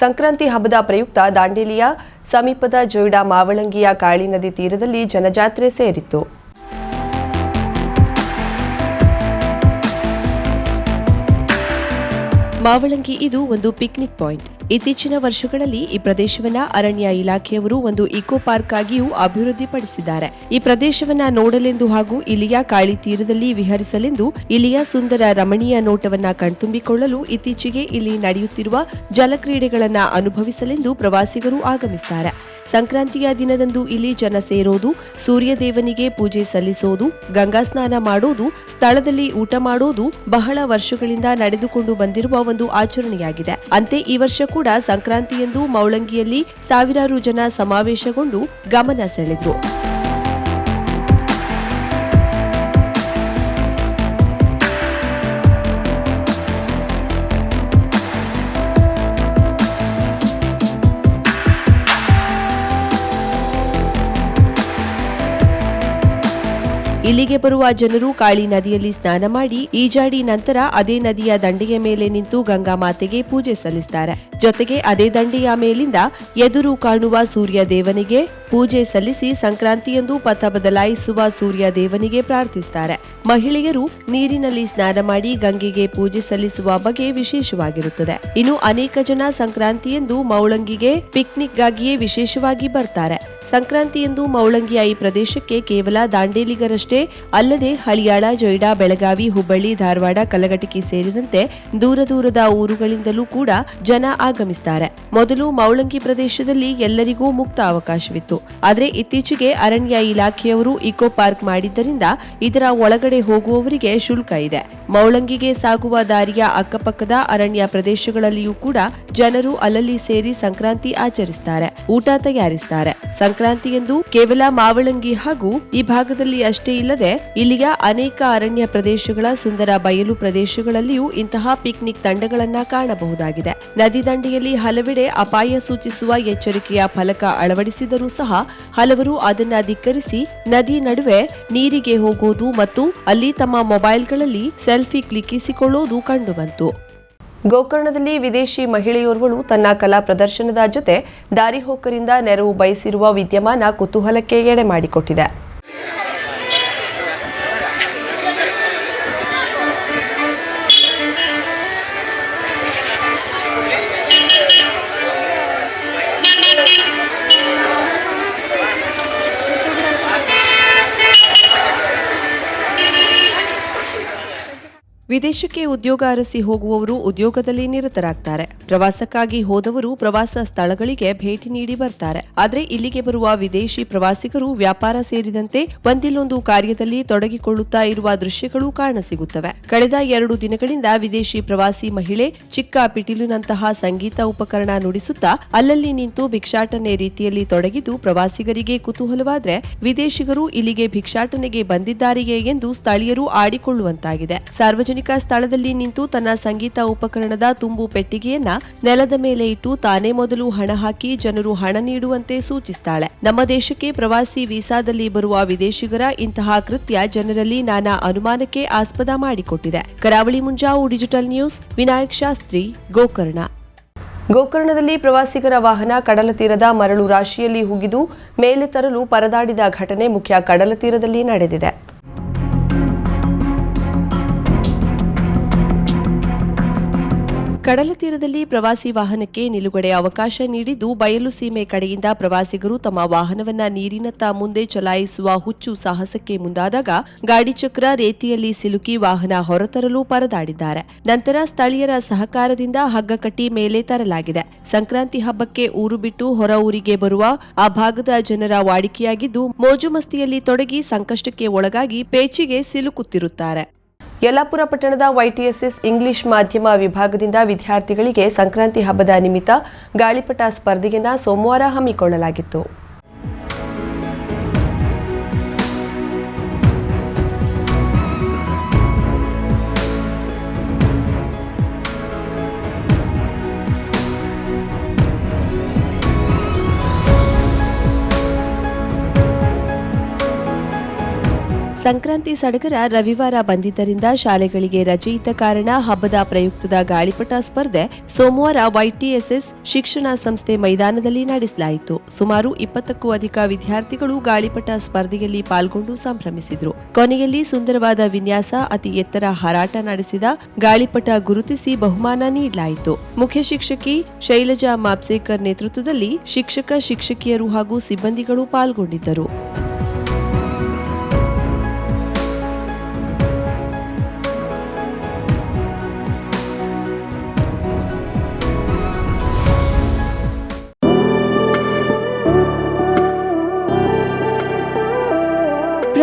ಸಂಕ್ರಾಂತಿ ಹಬ್ಬದ ಪ್ರಯುಕ್ತ ದಾಂಡೇಲಿಯ ಸಮೀಪದ ಜೋಯಿಡಾ ಮಾವಳಂಗಿಯ ಕಾಳಿ ನದಿ ತೀರದಲ್ಲಿ ಜನಜಾತ್ರೆ ಸೇರಿತ್ತು. ಮಾವಳಂಗಿ ಇದು ಒಂದು ಪಿಕ್ನಿಕ್ ಪಾಯಿಂಟ್ ಇತ್ತೀಚಿನ ವರ್ಷಗಳಲ್ಲಿ ಈ ಪ್ರದೇಶವನ್ನ ಅರಣ್ಯ ಇಲಾಖೆಯವರು ಒಂದು ಇಕೋ ಪಾರ್ಕ್ ಆಗಿಯೂ ಅಭಿವೃದ್ಧಿಪಡಿಸಿದ್ದಾರೆ. ಈ ಪ್ರದೇಶವನ್ನ ನೋಡಲೆಂದು ಹಾಗೂ ಇಲ್ಲಿಯ ಕಾಳಿ ತೀರದಲ್ಲಿ ವಿಹರಿಸಲೆಂದು ಇಲ್ಲಿಯ ಸುಂದರ ರಮಣೀಯ ನೋಟವನ್ನ ಕಣ್ತುಂಬಿಕೊಳ್ಳಲು ಇತ್ತೀಚೆಗೆ ಇಲ್ಲಿ ನಡೆಯುತ್ತಿರುವ ಜಲಕ್ರೀಡೆಗಳನ್ನ ಅನುಭವಿಸಲೆಂದು ಪ್ರವಾಸಿಗರು ಆಗಮಿಸುತ್ತಾರೆ ಸಂಕ್ರಾಂತಿಯ ದಿನದಂದು ಇಲ್ಲಿ ಜನ ಸೇರೋದು, ಸೂರ್ಯದೇವನಿಗೆ ಪೂಜೆ ಸಲ್ಲಿಸೋದು, ಗಂಗಾ ಸ್ನಾನ ಮಾಡೋದು, ಸ್ಥಳದಲ್ಲಿ ಊಟ ಮಾಡೋದು ಬಹಳ ವರ್ಷಗಳಿಂದ ನಡೆದುಕೊಂಡು ಬಂದಿರುವ ಒಂದು ಆಚರಣೆಯಾಗಿದೆ. ಅಂತೆ ಈ ವರ್ಷ ಕೂಡ ಸಂಕ್ರಾಂತಿಯಂದು ಮೌಳಂಗಿಯಲ್ಲಿ ಸಾವಿರಾರು ಜನ ಸಮಾವೇಶಗೊಂಡು ಗಮನ ಸೆಳೆದ್ರು. ಇಲ್ಲಿಗೆ ಬರುವ ಜನರು ಕಾಳಿ ನದಿಯಲ್ಲಿ ಸ್ನಾನ ಮಾಡಿ ಈಜಾಡಿ ನಂತರ ಅದೇ ನದಿಯ ದಂಡೆಯ ಮೇಲೆ ನಿಂತು ಗಂಗಾ ಮಾತೆಗೆ ಪೂಜೆ ಸಲ್ಲಿಸುತ್ತಾರೆ ಜೊತೆಗೆ ಅದೇ ದಂಡೆಯ ಮೇಲಿಂದ ಎದುರು ಕಾಣುವ ಸೂರ್ಯ ದೇವನಿಗೆ ಪೂಜೆ ಸಲ್ಲಿಸಿ ಸಂಕ್ರಾಂತಿಯಂದು ಪಥ ಬದಲಾಯಿಸುವ ಸೂರ್ಯ ದೇವನಿಗೆ ಪ್ರಾರ್ಥಿಸುತ್ತಾರೆ ಮಹಿಳೆಯರು ನೀರಿನಲ್ಲಿ ಸ್ನಾನ ಮಾಡಿ ಗಂಗೆಗೆ ಪೂಜೆ ಸಲ್ಲಿಸುವ ಬಗ್ಗೆ ವಿಶೇಷವಾಗಿರುತ್ತದೆ. ಇನ್ನು ಅನೇಕ ಜನ ಸಂಕ್ರಾಂತಿಯಂದು ಮೌಳಂಗಿಗೆ ಪಿಕ್ನಿಕ್ಗಾಗಿಯೇ ವಿಶೇಷವಾಗಿ ಬರ್ತಾರೆ. ಸಂಕ್ರಾಂತಿಯಂದು ಮೌಳಂಗಿಯ ಈ ಪ್ರದೇಶಕ್ಕೆ ಕೇವಲ ದಾಂಡೇಲಿಗರಷ್ಟೇ ಅಲ್ಲದೆ ಹಳಿಯಾಳ, ಜೊಯ್ಡಾ, ಬೆಳಗಾವಿ, ಹುಬ್ಬಳ್ಳಿ, ಧಾರವಾಡ, ಕಲಘಟಕಿ ಸೇರಿದಂತೆ ದೂರ ದೂರದ ಊರುಗಳಿಂದಲೂ ಕೂಡ ಜನ ಆಗಮಿಸುತ್ತಾರೆ ಮೊದಲು ಮೌಳಂಗಿ ಪ್ರದೇಶದಲ್ಲಿ ಎಲ್ಲರಿಗೂ ಮುಕ್ತ ಅವಕಾಶವಿತ್ತು. ಆದರೆ ಇತ್ತೀಚೆಗೆ ಅರಣ್ಯ ಇಲಾಖೆಯವರು ಇಕೋ ಪಾರ್ಕ್ ಮಾಡಿದ್ದರಿಂದ ಇದರ ಒಳಗಡೆ ಹೋಗುವವರಿಗೆ ಶುಲ್ಕ ಇದೆ. ಮೌಳಂಗಿಗೆ ಸಾಗುವ ದಾರಿಯ ಅಕ್ಕಪಕ್ಕದ ಅರಣ್ಯ ಪ್ರದೇಶಗಳಲ್ಲಿಯೂ ಕೂಡ ಜನರು ಅಲ್ಲಲ್ಲಿ ಸೇರಿ ಸಂಕ್ರಾಂತಿ ಆಚರಿಸುತ್ತಾರೆ ಊಟ ತಯಾರಿಸುತ್ತಾರೆ ಸಂಕ್ರಾಂತಿಯಂದು ಕೇವಲ ಮಾವಳಂಗಿ ಹಾಗೂ ಈ ಭಾಗದಲ್ಲಿ ಅಷ್ಟೇ ಇಲ್ಲದೆ ಇಲ್ಲಿಯ ಅನೇಕ ಅರಣ್ಯ ಪ್ರದೇಶಗಳ ಸುಂದರ ಬಯಲು ಪ್ರದೇಶಗಳಲ್ಲಿಯೂ ಇಂತಹ ಪಿಕ್ನಿಕ್ ತಂಡಗಳನ್ನ ಕಾಣಬಹುದಾಗಿದೆ. ನದಿ ದಂಡೆಯಲ್ಲಿ ಹಲವೆಡೆ ಅಪಾಯ ಸೂಚಿಸುವ ಎಚ್ಚರಿಕೆಯ ಫಲಕ ಅಳವಡಿಸಿದರೂ ಸಹ ಹಲವರು ಅದನ್ನ ಧಿಕ್ಕರಿಸಿ ನದಿ ನಡುವೆ ನೀರಿಗೆ ಹೋಗೋದು ಮತ್ತು ಅಲ್ಲಿ ತಮ್ಮ ಮೊಬೈಲ್ಗಳಲ್ಲಿ ಸೆಲ್ಫಿ ಕ್ಲಿಕ್ಕಿಸಿಕೊಳ್ಳುವುದು ಕಂಡುಬಂತು. ಗೋಕರ್ಣದಲ್ಲಿ ವಿದೇಶಿ ಮಹಿಳೆಯೋರ್ವಳು ತನ್ನ ಕಲಾ ಪ್ರದರ್ಶನದ ಜೊತೆ ದಾರಿಹೋಕರಿಂದ ನೆರವು ಬಯಸಿರುವ ವಿದ್ಯಮಾನ ಕುತೂಹಲಕ್ಕೆ ಎಡೆ ಮಾಡಿಕೊಟ್ಟಿದೆ. ವಿದೇಶಕ್ಕೆ ಉದ್ಯೋಗ ಅರಸಿ ಹೋಗುವವರು ಉದ್ಯೋಗದಲ್ಲಿ ನಿರತರಾಗ್ತಾರೆ. ಪ್ರವಾಸಕ್ಕಾಗಿ ಹೋದವರು ಪ್ರವಾಸ ಸ್ಥಳಗಳಿಗೆ ಭೇಟಿ ನೀಡಿ ಬರ್ತಾರೆ. ಆದರೆ ಇಲ್ಲಿಗೆ ಬರುವ ವಿದೇಶಿ ಪ್ರವಾಸಿಗರು ವ್ಯಾಪಾರ ಸೇರಿದಂತೆ ಒಂದಿಲ್ಲೊಂದು ಕಾರ್ಯದಲ್ಲಿ ತೊಡಗಿಕೊಳ್ಳುತ್ತಾ ಇರುವ ದೃಶ್ಯಗಳು ಕಾಣಸಿಗುತ್ತವೆ. ಕಳೆದ ಎರಡು ದಿನಗಳಿಂದ ವಿದೇಶಿ ಪ್ರವಾಸಿ ಮಹಿಳೆ ಚಿಕ್ಕ ಪಿಟೀಲಿನಂತಹ ಸಂಗೀತ ಉಪಕರಣ ನುಡಿಸುತ್ತಾ ಅಲ್ಲಲ್ಲಿ ನಿಂತು ಭಿಕ್ಷಾಟನೆ ರೀತಿಯಲ್ಲಿ ತೊಡಗಿದ್ದು ಪ್ರವಾಸಿಗರಿಗೆ ಕುತೂಹಲವಾದ್ರೆ ವಿದೇಶಿಗರು ಇಲ್ಲಿಗೆ ಭಿಕ್ಷಾಟನೆಗೆ ಬಂದಿದ್ದಾರೆಯೇ ಎಂದು ಸ್ಥಳೀಯರು ಆಡಿಕೊಳ್ಳುವಂತಾಗಿದೆ. ಸಾರ್ವಜನಿಕ ಸ್ಥಳದಲ್ಲಿ ನಿಂತು ತನ್ನ ಸಂಗೀತ ಉಪಕರಣದ ತುಂಬು ಪೆಟ್ಟಿಗೆಯನ್ನ ನೆಲದ ಮೇಲೆ ಇಟ್ಟು ತಾನೇ ಮೊದಲು ಹಣ ಹಾಕಿ ಜನರು ಹಣ ನೀಡುವಂತೆ ಸೂಚಿಸುತ್ತಾಳೆ ನಮ್ಮ ದೇಶಕ್ಕೆ ಪ್ರವಾಸಿ ವೀಸಾದಲ್ಲಿ ಬರುವ ವಿದೇಶಿಗರ ಇಂತಹ ಕೃತ್ಯ ಜನರಲ್ಲಿ ನಾನಾ ಅನುಮಾನಕ್ಕೆ ಆಸ್ಪದ ಮಾಡಿಕೊಟ್ಟಿದೆ. Karavali Munjavu digital news, Vinayak Shastri, Gokarna. ಗೋಕರ್ಣದಲ್ಲಿ ಪ್ರವಾಸಿಗರ ವಾಹನ ಕಡಲ ತೀರದ ಮರಳು ರಾಶಿಯಲ್ಲಿ ಹುಗಿದು ಮೇಲೆ ತರಲು ಪರದಾಡಿದ ಘಟನೆ ಮುಖ್ಯ ಕಡಲ ತೀರದಲ್ಲಿ ನಡೆದಿದೆ. ಕಡಲ ತೀರದಲ್ಲಿ ಪ್ರವಾಸಿ ವಾಹನಕ್ಕೆ ನಿಲುಗಡೆ ಅವಕಾಶ ನೀಡಿದ್ದು ಬಯಲು ಸೀಮೆ ಕಡೆಯಿಂದ ಪ್ರವಾಸಿಗರು ತಮ್ಮ ವಾಹನವನ್ನ ನೀರಿನತ್ತ ಮುಂದೆ ಚಲಾಯಿಸುವ ಹುಚ್ಚು ಸಾಹಸಕ್ಕೆ ಮುಂದಾದಾಗ ಗಾಡಿ ಚಕ್ರ ರೇತಿಯಲ್ಲಿ ಸಿಲುಕಿ ವಾಹನ ಹೊರತರಲು ಪರದಾಡಿದ್ದಾರೆ. ನಂತರ ಸ್ಥಳೀಯರ ಸಹಕಾರದಿಂದ ಹಗ್ಗ ಕಟ್ಟಿ ಮೇಲೆ ತರಲಾಗಿದೆ. ಸಂಕ್ರಾಂತಿ ಹಬ್ಬಕ್ಕೆ ಊರು ಬಿಟ್ಟು ಹೊರ ಊರಿಗೆ ಬರುವ ಆ ಭಾಗದ ಜನರ ವಾಡಿಕೆಯಾಗಿದ್ದು ಮೋಜು ಮಸ್ತಿಯಲ್ಲಿ ತೊಡಗಿ ಸಂಕಷ್ಟಕ್ಕೆ ಒಳಗಾಗಿ ಪೇಚಿಗೆ ಸಿಲುಕುತ್ತಿರುತ್ತಾರೆ. ಯಲ್ಲಾಪುರ ಪಟ್ಟಣದ ವೈಟಿಎಸ್ಎಸ್ ಇಂಗ್ಲಿಷ್ ಮಾಧ್ಯಮ ವಿಭಾಗದಿಂದ ವಿದ್ಯಾರ್ಥಿಗಳಿಗೆ ಸಂಕ್ರಾಂತಿ ಹಬ್ಬದ ನಿಮಿತ್ತ ಗಾಳಿಪಟ ಸ್ಪರ್ಧೆಯನ್ನು ಸೋಮವಾರ ಹಮ್ಮಿಕೊಳ್ಳಲಾಗಿತ್ತು. ಸಂಕ್ರಾಂತಿ ಸಡಗರ ರವಿವಾರ ಬಂದಿದ್ದರಿಂದ ಶಾಲೆಗಳಿಗೆ ರಜೆ ಇದ್ದ ಕಾರಣ ಹಬ್ಬದ ಪ್ರಯುಕ್ತದ ಗಾಳಿಪಟ ಸ್ಪರ್ಧೆ ಸೋಮವಾರ ವೈಟಿಎಸ್ಎಸ್ ಶಿಕ್ಷಣ ಸಂಸ್ಥೆ ಮೈದಾನದಲ್ಲಿ ನಡೆಸಲಾಯಿತು. ಸುಮಾರು ಇಪ್ಪತ್ತಕ್ಕೂ ಅಧಿಕ ವಿದ್ಯಾರ್ಥಿಗಳು ಗಾಳಿಪಟ ಸ್ಪರ್ಧೆಯಲ್ಲಿ ಪಾಲ್ಗೊಂಡು ಸಂಭ್ರಮಿಸಿದ್ರು. ಕೊನೆಯಲ್ಲಿ ಸುಂದರವಾದ ವಿನ್ಯಾಸ, ಅತಿ ಎತ್ತರ ಹಾರಾಟ ನಡೆಸಿದ ಗಾಳಿಪಟ ಗುರುತಿಸಿ ಬಹುಮಾನ ನೀಡಲಾಯಿತು. ಮುಖ್ಯ ಶಿಕ್ಷಕಿ ಶೈಲಜಾ ಮಾಪ್ಸೇಕರ್ ನೇತೃತ್ವದಲ್ಲಿ ಶಿಕ್ಷಕ, ಶಿಕ್ಷಕಿಯರು ಹಾಗೂ ಸಿಬ್ಬಂದಿಗಳು ಪಾಲ್ಗೊಂಡಿದ್ದರು.